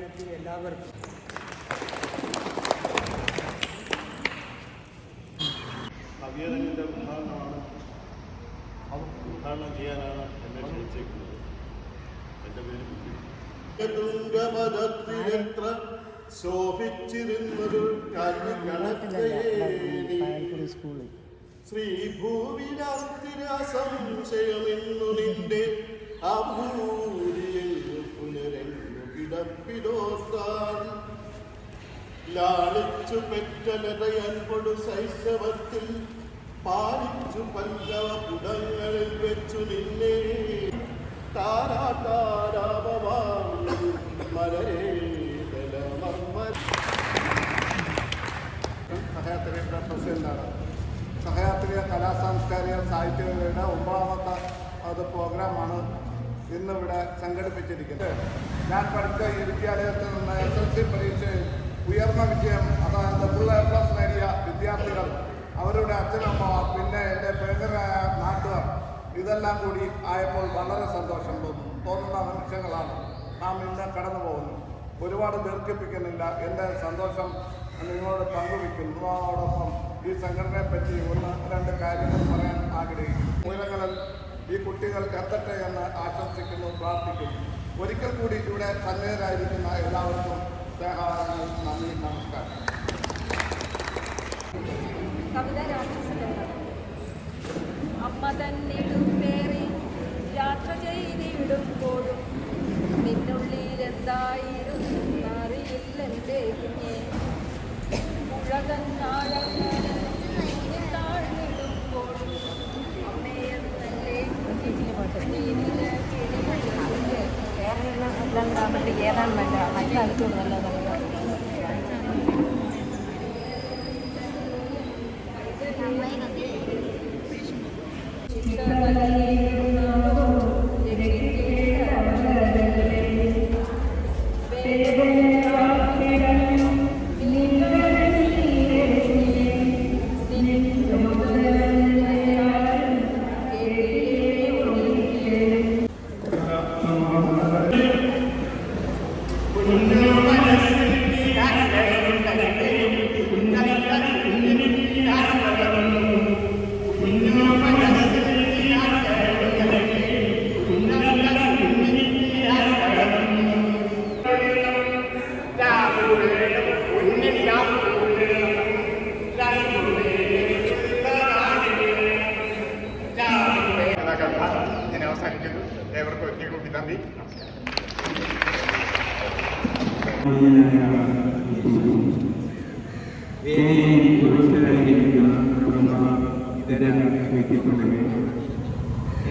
പങ്കെടുക്കാനെത്തിയ എല്ലാവർക്കും. അഭിയനത്തിന്റെ ഉദ്ഘാടനമാണ്. ഉദ്ഘാടനം ചെയ്യാനാണ് എന്നെ ക്ഷണിച്ചേക്കുന്നത് എന്റെ പേര് തുംഗമതത്തിനെത്ര ശോഭിച്ചിരുന്നൊരു ശ്രീ ഭൂവിരാസ്തിരാസംശയമെന്നു നിന്റെ അഭൂരിയിൽ പുനരങ്ങു കിടപ്പിടോത്താൻ ലാളിച്ചു പെറ്റലതയൻപൊടു ശൈശവത്തിൽ പാലിച്ചു പല്ലവ പുടങ്ങളിൽ വെച്ചു നിന്നെ. താരാട്ടാരാപമാം മലരേ ബലമർമ്മ സഹയാത്രിയുടെ പ്രസിഡന്റാണ് സഹയാത്രിക കലാ സാംസ്കാരിക സാഹിത്യങ്ങളുടെ ഒമ്പതാമത്തെ അത് പ്രോഗ്രാമാണ് ഇന്നിവിടെ സംഘടിപ്പിച്ചിരിക്കുന്നത്. ഞാൻ പഠിച്ച ഈ വിദ്യാലയത്തിൽ നിന്ന് എസ് എൽ സി പരീക്ഷയിൽ ഉയർന്ന വിജയം അതായത് ഫുൾ എ പ്ലസ് നേടിയ വിദ്യാർത്ഥികൾ അവരുടെ അച്ഛനമ്മ പിന്നെ എന്റെ പേരായ നാട്ടുകാർ ഇതെല്ലാം കൂടി ആയപ്പോൾ വളരെ സന്തോഷം തോന്നുന്നു തോന്നുന്ന നിമിഷങ്ങളാണ് നാം ഇന്ന് കടന്നു പോകുന്നു ഒരുപാട് ദീർഘിപ്പിക്കുന്നില്ല. എന്റെ സന്തോഷം നിങ്ങളോട് പങ്കുവയ്ക്കും അതോടൊപ്പം ഈ സംഘടനയെപ്പറ്റി ഒന്ന് രണ്ട് കാര്യങ്ങൾ പറയാൻ ആഗ്രഹിക്കുന്നു. ഉയരങ്ങളിൽ ഈ കുട്ടികൾ എത്തട്ടെ എന്ന് ആശംസിക്കുന്നു പ്രാർത്ഥിക്കുന്നു. ഒരിക്കൽ കൂടി ഇവിടെ സന്നിധരായിരിക്കുന്ന എല്ലാവർക്കും സ്നേഹാരങ്ങൾ നന്ദി നമസ്കാരം. അമ്മ തന്നിടും പേറി യാത്ര ചെയ്തിടുമ്പോഴും നിന്നുള്ളിൽ എന്തായിരുന്നു ഏതാണ്ട് വേണ്ട മറ്റടുത്തോട് നല്ലതാണ് ഞാൻ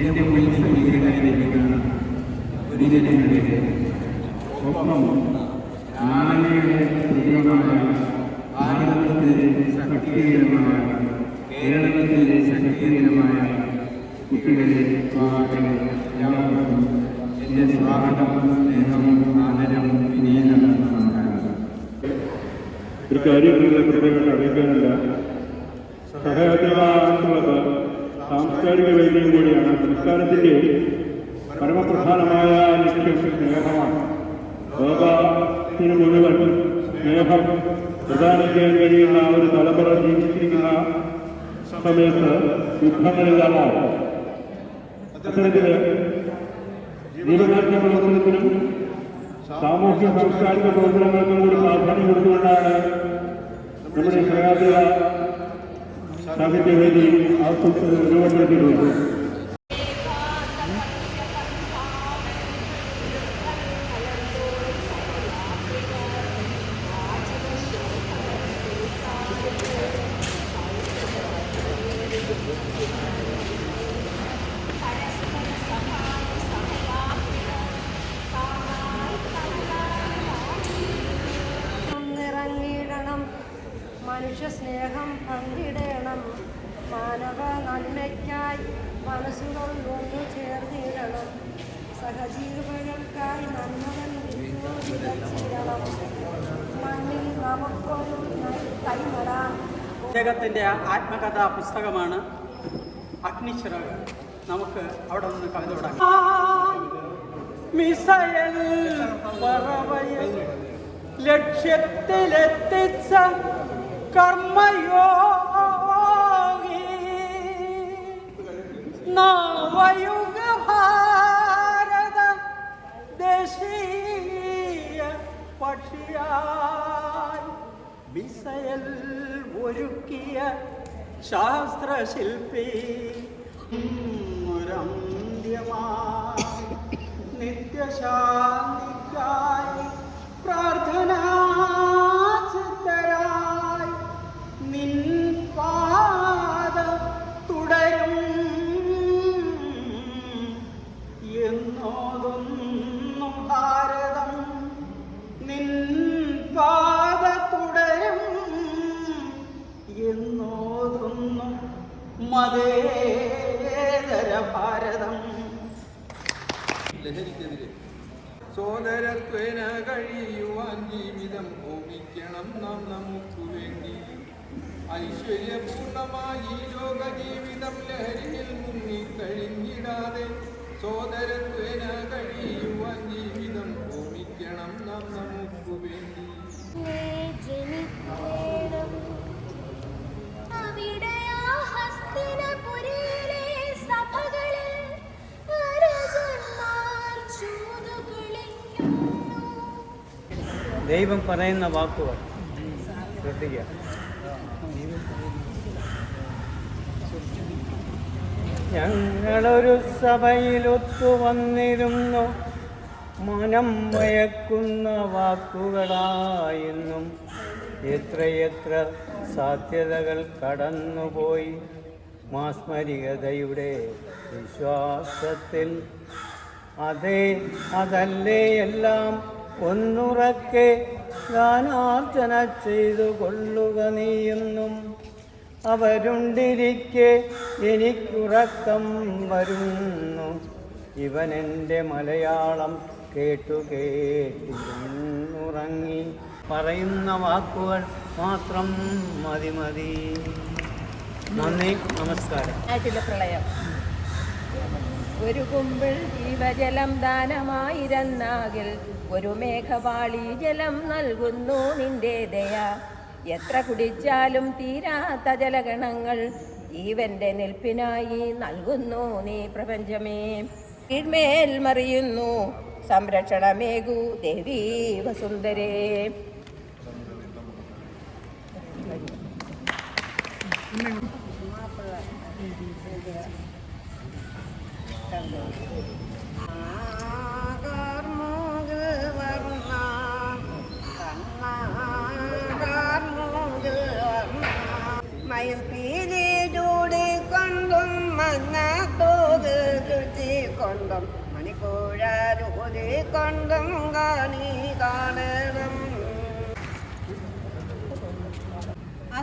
എന്റെ മുന്നിൽ സമീപിക്കാനിരിക്കുന്ന ഒരു ജനങ്ങളുടെ ഒപ്പം ആനയുടെ പ്രതീകമായ ഭാരതത്തിലെ ശക്തികരമായ കേരളത്തിലെ ശക്തികരമായ കുട്ടികളെ എല്ലാവർക്കും എന്റെ സ്വാഗതം സ്നേഹം ആദരം വിനീതം നമസ്കാരം ഒരു കാര്യം നിങ്ങളെ പ്രത്യേകം അറിയിക്കാനില്ല. സഹയാത്രികാർക്കുള്ളത് സാംസ്കാരിക വൈദ്യം കൂടിയാണ്. സംസ്കാരത്തിന്റെ പരമപ്രധാനമായ ലക്ഷ്യം സ്നേഹമാണ്. ലോകത്തിന് മുഴുവൻ സ്നേഹം പ്രദാനം ചെയ്യാൻ കഴിയുന്ന ഒരു തലമുറ ജീവിച്ചിരിക്കുന്ന സമയത്ത് യുദ്ധങ്ങളില്ലാതാവും അത്തരത്തിൽ ജീവകാരുണ്യ പ്രവർത്തനത്തിനും സാമൂഹ്യ സാംസ്കാരിക പ്രവർത്തനങ്ങൾക്കും കൂടി പ്രാധാന്യം കൊടുത്തുകൊണ്ടാണ് നമ്മുടെ സഹയാത്രിക സാഹിത്യവേദി ആസൂത്രണം രൂപപ്പെടുത്തിയിട്ടുള്ളത് മനുഷ്യ സ്നേഹം പങ്കിടണം. മാനവ നന്മയ്ക്കായി മനസ്സുകൾ ഒന്നു ചേർന്നിടണം. സഹജീവികൾക്കായി നന്മകൾ വിതച്ചിടണം. അദ്ദേഹത്തിന്റെ ആത്മകഥാ പുസ്തകമാണ് അഗ്നിച്ചിറക്. നമുക്ക് അവിടെ നിന്ന് കവിത തുടങ്ങാം. ലക്ഷ്യത്തിലെത്തിച്ച കർമ്മയോഗി നവയുഗ ഭാരത ദേശീയ പക്ഷിയായി വിസയൽ ഒരുക്കിയ ശാസ്ത്രശില്പി നിത്യശാന്തിക്കായി പ്രാർത്ഥനാ സോദരത്വേന കഴിയുവാൻ ജീവിതം ഭൂമിക്കണം നാം നമുക്കു വേണ്ടി. ഐശ്വര്യപൂർണമായി ലോക ജീവിതം ലഹരിയിൽ മുങ്ങി കഴിഞ്ഞിടാതെ സോദരത്വേന കഴിയുവാൻ ജീവിതം ഭൂമിക്കണം നാം നമുക്കു വേണ്ടി. ജനിക്കേണം ദൈവം പറയുന്ന വാക്കുകൾ. ശ്രദ്ധിക്കുക. ഞങ്ങളൊരു സഭയിലൊത്തു വന്നിരുന്നു. മനം മയക്കുന്ന വാക്കുകളായെന്നും എത്രയെത്ര സാധ്യതകൾ കടന്നുപോയി. മാസ്മരികതയുടെ വിശ്വാസത്തിൽ. അതേ അതല്ലേ എല്ലാം ഒന്നുറക്കെ ഗാനാർച്ചന ചെയ്തു കൊള്ളുക നീയെന്നും. അവരുണ്ടിരിക്കെ എനിക്കുറക്കം വരുന്നു. ഇവനെന്റെ മലയാളം കേട്ടു കേട്ടിരുന്നുറങ്ങി. പറയുന്ന വാക്കുകൾ മാത്രം മതി മതി. നന്ദി നമസ്കാരം. പ്രളയം ഒരു കുമ്പിൾ ജീവജലം ദാനമായിരുന്നാകിൽ ഒരു മേഘപാളി ജലം നൽകുന്നു നിന്റെ ദയ. എത്ര കുടിച്ചാലും തീരാത്ത ജലഗണങ്ങൾ ജീവന്റെ നിൽപ്പിനായി നൽകുന്നു നീ പ്രപഞ്ചമേ. കീഴ്മേൽ മറിയുന്നു സംരക്ഷണമേകു ദേവീ വസുന്ധരേ.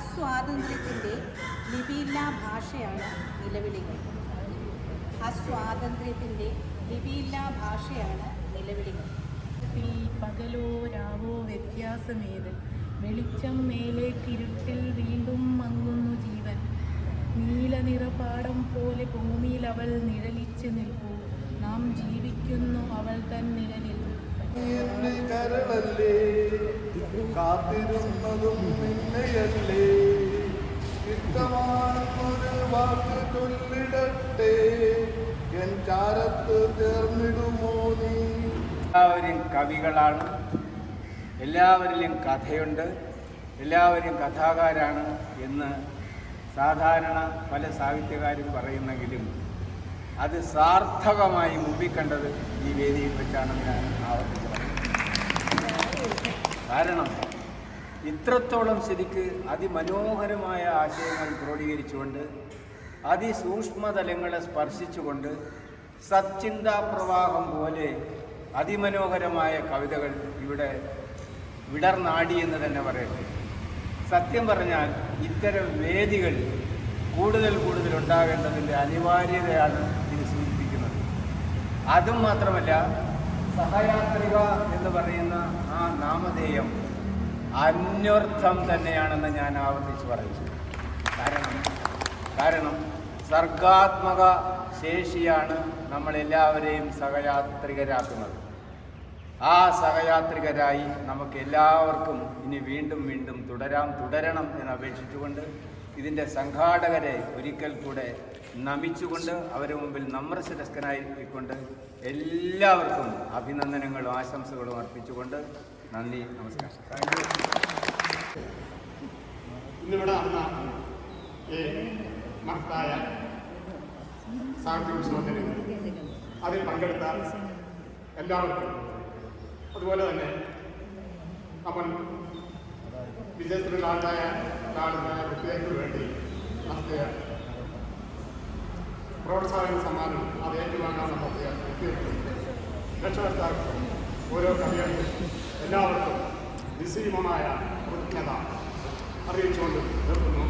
സ്വാതന്ത്ര്യത്തിന്റെ ലിപിയില്ലാ ഭാഷയാണ് നിലവിളികൾ. ആ സ്വാതന്ത്ര്യത്തിന്റെ ലിപിയില്ലാ ഭാഷയാണ് നിലവിളികൾ ഈ പകലോ രാവോ വ്യത്യാസമേത്? വെളിച്ചം മേലെ കിരുട്ടിൽ വീണ്ടും മങ്ങുന്നു ജീവൻ. നീല നിറപാടം പോലെ ഭൂമിയിൽ അവൾ നിഴലിച്ച് നിൽക്കൂ നാം ജീവിക്കുന്നു അവൾ തൻ നിഴലിൽ. കാത്തിരുന്നതും നിന്നെയല്ലേ? ഇഷ്ടമാണെന്നൊരു വാക്ക് ചൊല്ലിടട്ടെ. എൻ ചാരത്ത് ചേർന്നിടുമോ നീ? എല്ലാവരും കവികളാണ്. എല്ലാവരിലും കഥയുണ്ട്. എല്ലാവരും കഥാകാരാണ് എന്ന് സാധാരണ പല സാഹിത്യകാരും പറയുന്നെങ്കിലും അത് സാർത്ഥകമായി മുമ്പിൽ കണ്ടത് ഈ വേദിയിൽ വെച്ചാണെന്ന് ഞാൻ ആവർത്തിച്ചത് കാരണം ഇത്രത്തോളം സ്ഥിതിക്ക് അതിമനോഹരമായ ആശയങ്ങൾ ക്രോഡീകരിച്ചുകൊണ്ട് അതിസൂക്ഷ്മതലങ്ങളെ സ്പർശിച്ചുകൊണ്ട് സച്ചിന്താപ്രവാഹം പോലെ അതിമനോഹരമായ കവിതകൾ ഇവിടെ വിടർനാടി എന്ന് തന്നെ പറയട്ടെ. സത്യം പറഞ്ഞാൽ ഇത്തരം വേദികൾ കൂടുതൽ കൂടുതൽ ഉണ്ടാകേണ്ടതിന്റെ അനിവാര്യതയാണ് ഇത് സൂചിപ്പിക്കുന്നത്. അതും മാത്രമല്ല സഹയാത്രിക എന്ന് പറയുന്ന ആ നാമധേയം അന്വർത്ഥം തന്നെയാണെന്ന് ഞാൻ ആവർത്തിച്ച് പറയുന്നു. കാരണം കാരണം സർഗാത്മക ശേഷിയാണ് നമ്മളെല്ലാവരെയും സഹയാത്രികരാക്കുന്നത്. ആ സഹയാത്രികരായി നമുക്ക് എല്ലാവർക്കും ഇനി വീണ്ടും വീണ്ടും തുടരാം തുടരണം എന്ന് അപേക്ഷിച്ചുകൊണ്ട് ഇതിന്റെ സംഘാടകരെ ഒരിക്കൽ കൂടെ നമിച്ചുകൊണ്ട് അവരുടെ മുമ്പിൽ നമ്രശിരസ്കനായിരിക്കൊണ്ട് എല്ലാവർക്കും അഭിനന്ദനങ്ങളും ആശംസകളും അർപ്പിച്ചുകൊണ്ട് നന്ദി നമസ്കാരം. ഇന്നിവിടെ നടന്ന ഈ മഹത്തായ സാഹിത്യോത്സവത്തിന് അതിൽ പങ്കെടുത്ത എല്ലാവർക്കും അതുപോലെ തന്നെ അവൻ വിജയത്തിലാണ്ടായ ഒരാളായ കുട്ടികൾക്ക് വേണ്ടി നടത്തിയ പ്രോത്സാഹന സമ്മാനം അത് ഏറ്റുവാങ്ങാൻ നടത്തിയ കുട്ടികൾക്കും രക്ഷകർത്താക്കൾക്കും ഓരോ കവികൾക്കും എല്ലാവർക്കും നിസ്സീമമായ കൃതജ്ഞത അറിയിച്ചുകൊണ്ട് നിർത്തുന്നു.